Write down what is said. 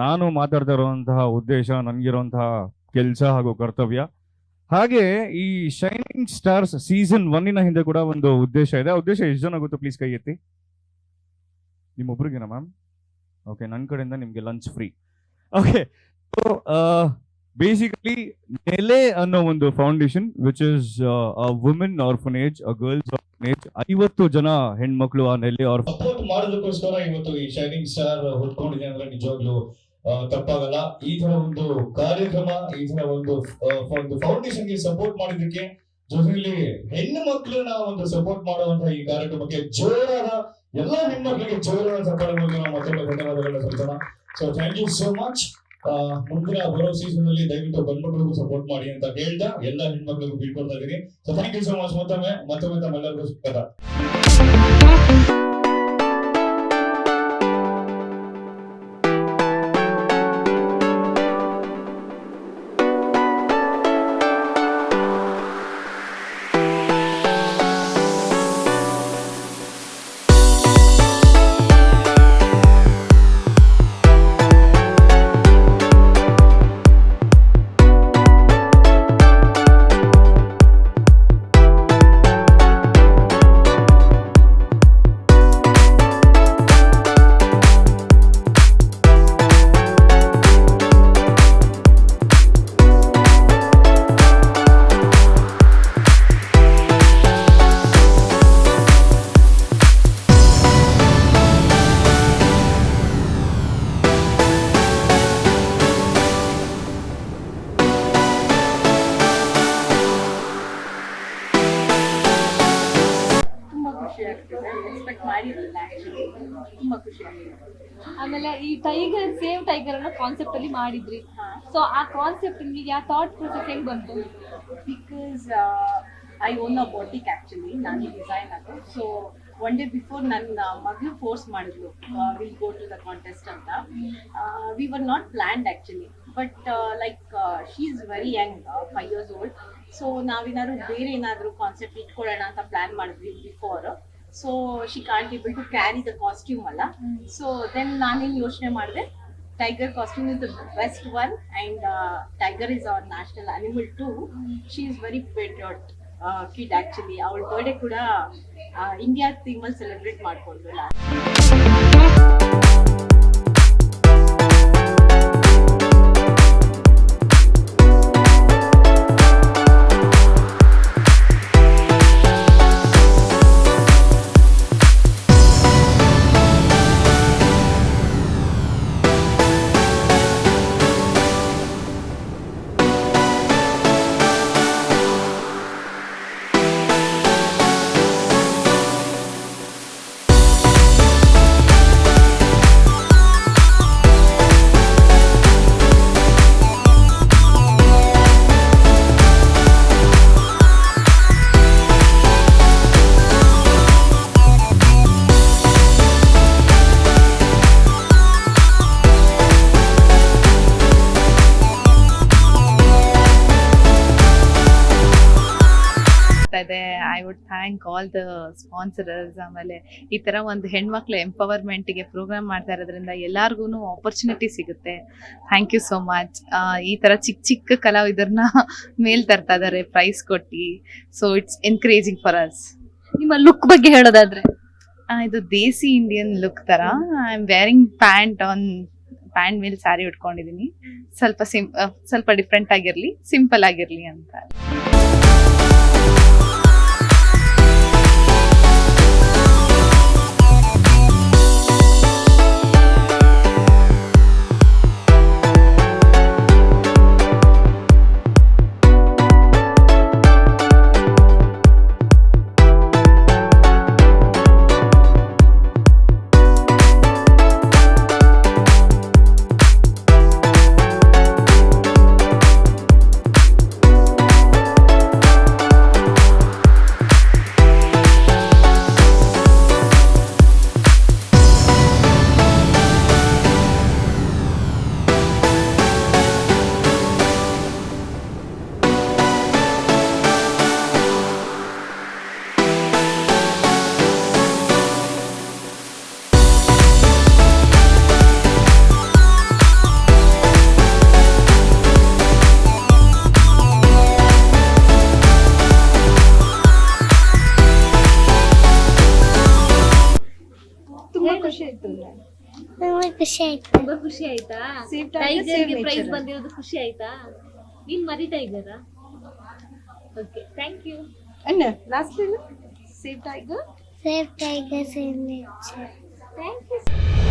ನಾನು ಮಾತಾಡ್ತಾ ಇರುವಂತಹ ಉದ್ದೇಶ, ನನಗಿರುವಂತಹ ಕೆಲಸ ಹಾಗೂ ಕರ್ತವ್ಯ. ಹಾಗೆ ಈ ಶೈನಿಂಗ್ ಸ್ಟಾರ್ಸ್ ಸೀಸನ್ ಒನ್ನಿನ ಹಿಂದೆ ಕೂಡ ಒಂದು ಉದ್ದೇಶ ಇದೆ. ಆ ಉದ್ದೇಶ ಎಷ್ಟು ಜನ ಗೊತ್ತು? ಪ್ಲೀಸ್ ಕೈ ಎತ್ತಿ. ನಿಮ್ಮೊಬ್ರಿಗೇನಾ ಮ್ಯಾಮ್ ಓಕೆ ನನ್ನ ಕಡೆಯಿಂದ ನಿಮಗೆ ಲಂಚ್ ಫ್ರೀ ಓಕೆ ಬೇಸಿಕಲಿ ನೆಲೆ ಅನ್ನೋ ಒಂದು foundation which is women orphanage a girls orphanage ಐವತ್ತು ಜನ ಹೆಣ್ಮಕ್ಳು ಆ ನೆಲೆ ಆರ್ ಸಪೋರ್ಟ್ ಮಾಡೋದಕ್ಕೋಸ್ಕರ ಇವತ್ತು ಈ ಶೈನಿಂಗ್ ಸ್ಟಾರ್ ಹುಟ್ಕೊಂಡಿದೆ ಅಂದ್ರೆ ನಿಜವಾಗ್ಲು ತಪ್ಪಾಗಲ್ಲ. ಈ ತರ ಒಂದು ಕಾರ್ಯಕ್ರಮ, ಈ ತರ ಒಂದು ಒಂದು ಫೌಂಡೇಶನ್ಗೆ ಸಪೋರ್ಟ್ ಮಾಡಿದಕ್ಕೆ ಜೊತೆಯಲ್ಲಿ ಹೆಣ್ಣು ಮಕ್ಕಳನ್ನ ಒಂದು ಸಪೋರ್ಟ್ ಮಾಡುವಂತಹ ಈ ಕಾರ್ಯಕ್ರಮಕ್ಕೆ ಜೋರಾದ ಎಲ್ಲಾ ಹೆಣ್ಮಕ್ಳಿಗೆ ಜೋರಾದ ಸಪೋರ್ಟ್ ನಾವು ಮತ್ತೊಮ್ಮೆ ಧನ್ಯವಾದಗಳನ್ನ ಸಲ್ಲಿಸೋಣ. So thank you so much ಮುಂದಿನ ಬರೋ ಸೀಸನ್ ಅಲ್ಲಿ ದಯವಿಟ್ಟು ಗಂಡ್ಮಕ್ಳಿಗೂ ಸಪೋರ್ಟ್ ಮಾಡಿ ಅಂತ ಹೇಳ್ತಾ ಎಲ್ಲ ಹೆಣ್ಮಕ್ಳಿಗೂ ಬೀಳ್ಕೊಡ್ತಾ ಇದೀನಿ so thank you so much ಮತ್ತೊಮ್ಮೆ ಮತ್ತೊಮ್ಮೆ ತಮ್ಮೆಲ್ಲರಿಗೂ ಸ್ವಾಗತ. ತುಂಬಾ ಖುಷಿ ಆಗಿದೆ ಆಮೇಲೆ ಈ ಟೈಗರ್ ಸೇವ್ ಟೈಗರ್ ಅನ್ನೋ ಕಾನ್ಸೆಪ್ಟ್ ಅಲ್ಲಿ ಮಾಡಿದ್ರಿ. ಸೊ ಆ ಕಾನ್ಸೆಪ್ಟ್ ನಿಮಗೆ ಆ ಥಾಟ್ ಪ್ರೊಸೆಸ್ ಹೆಂಗ್ ಬಂತು? Because I own a boutique actually ನಾನು ಡಿಸೈನ್ ಅದು. ಸೊ ಒನ್ ಡೇ ಬಿಫೋರ್ ನನ್ನ ಮಗಳು ಫೋರ್ಸ್ ಮಾಡಿದ್ಲು will go to the contest ಅಂತ. We were not planned actually but like she is very young five years old so ನಾವೇನಾದ್ರು ಬೇರೆ ಏನಾದರೂ concept ಇಟ್ಕೊಳ್ಳೋಣ ಅಂತ ಪ್ಲ್ಯಾನ್ ಮಾಡಿದ್ವಿ before so she can't able to carry the costume ಅಲ್ಲ so then ನಾನೇನು ಯೋಚನೆ ಮಾಡಿದೆ? Tiger costume is the best one and tiger is our national animal too she is very patriot kid actually ಅವಳ birthday ಕೂಡ India ಥೀಮಲ್ಲಿ celebrate ಮಾಡ್ಕೊಂಡ್ರು thank all the sponsorers ಆಮೇಲೆ ಈ ಥರ ಒಂದು ಹೆಣ್ಮಕ್ಳು ಎಂಪವರ್ಮೆಂಟ್ಗೆ ಪ್ರೋಗ್ರಾಮ್ ಮಾಡ್ತಾ ಇರೋದ್ರಿಂದ ಎಲ್ಲಾರ್ಗು ಆಪರ್ಚುನಿಟಿ ಸಿಗುತ್ತೆ. ಥ್ಯಾಂಕ್ ಯು ಸೋ ಮಚ್ ಈ ಥರ ಚಿಕ್ಕ ಚಿಕ್ಕ ಕಲಾವಿದರನ್ನ ಮೇಲ್ ತರ್ತಾ ಇದ್ದಾರೆ ಪ್ರೈಸ್ ಕೊಟ್ಟು. So it's encouraging for us ನಿಮ್ಮ ಲುಕ್ ಬಗ್ಗೆ ಹೇಳೋದಾದ್ರೆ? ಇದು ದೇಸಿ ಇಂಡಿಯನ್ ಲುಕ್ ತರ. I am wearing pant on pant ಮೇಲೆ ಸ್ಯಾರಿ ಉಟ್ಕೊಂಡಿದ್ದೀನಿ ಸ್ವಲ್ಪ ಸಿಂ ಸ್ವಲ್ಪ ಡಿಫ್ರೆಂಟ್ ಆಗಿರಲಿ ಸಿಂಪಲ್ ಆಗಿರಲಿ ಅಂತ. ನಮಗೆ ಖುಷಿ ಆಯ್ತು. ತುಂಬಾ ಖುಷಿ ಆಯ್ತಾ? Save tiger, ಟೈಗರ್ಗೆ ಪ್ರೈಸ್ nature. ಬಂದಿರೋದು ಖುಷಿ ಆಯ್ತಾ? ನೀನ್ ಮರಿ ಟೈಗರಾ ಓಕೆ ಥ್ಯಾಂಕ್ ಯು ಅಣ್ಣ last safe tiger safe tiger save nature thank